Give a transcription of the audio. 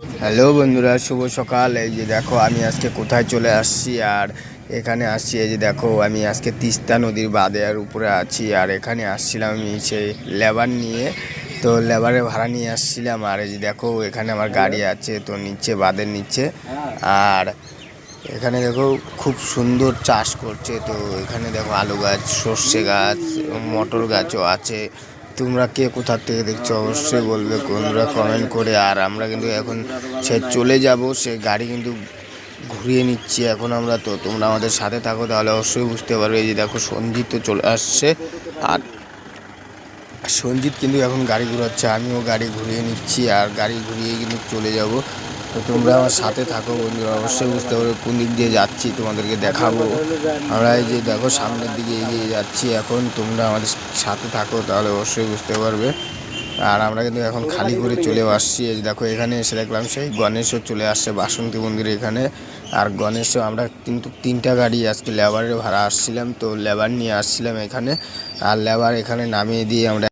Hello বন্ধুরা, শুভ সকাল। এই যে দেখো, আমি আজকে কোথায় চলে আসছি আর এখানে আসছি। এই যে দেখো, আমি আজকে তিস্তা নদীর বাঁধের উপরে আছি আর এখানে আসছিলাম আমি সেই লেবার নিয়ে। তো লেবারে ভাড়া নিয়ে আসছিলাম আর এই যে দেখো, এখানে আমার গাড়ি আছে তো নিচে বাঁধের নিচে আর এখানে দেখো, খুব সুন্দর চাষ করছে। তো এখানে দেখো আলু গাছ, সর্ষে গাছ, মটর গাছও আছে। তোমরা কে কোথার থেকে দেখছ অবশ্যই বলবে, বন্ধুরা কমেন্ট করে। আর আমরা কিন্তু এখন সে চলে যাব, সে গাড়ি কিন্তু ঘুরিয়ে নিচ্ছি এখন আমরা। তো তোমরা আমাদের সাথে থাকো, তাহলে অবশ্যই বুঝতে পারবে। যে দেখো সঞ্জিত তো চলে আসছে। আর সঞ্জিত কিন্তু এখন গাড়ি ঘুরাচ্ছে, আমিও গাড়ি ঘুরিয়ে নিচ্ছি। আর গাড়ি ঘুরিয়ে কিন্তু চলে যাব। তো তোমরা আমার সাথে থাকো বন্ধুরা, অবশ্যই বুঝতে পারবে কোন দিক দিয়ে যাচ্ছি, তোমাদেরকে দেখাবো। আমরা এই যে দেখো, সামনের দিকে এগিয়ে যাচ্ছি এখন, তোমরা আমাদের সাথে থাকো, তাহলে অবশ্যই বুঝতে পারবে। আর আমরা কিন্তু এখন খালি করে চলে আসছি দেখো, এখানে এসে দেখলাম সেই গণেশও চলে আসছে, বাসন্তী মন্দির এখানে। আর গণেশও, আমরা কিন্তু তিনটা গাড়ি আজকে লেবারের ভাড়া আসছিলাম, তো লেবার নিয়ে আসছিলাম এখানে। আর লেবার এখানে নামিয়ে দিয়ে আমরা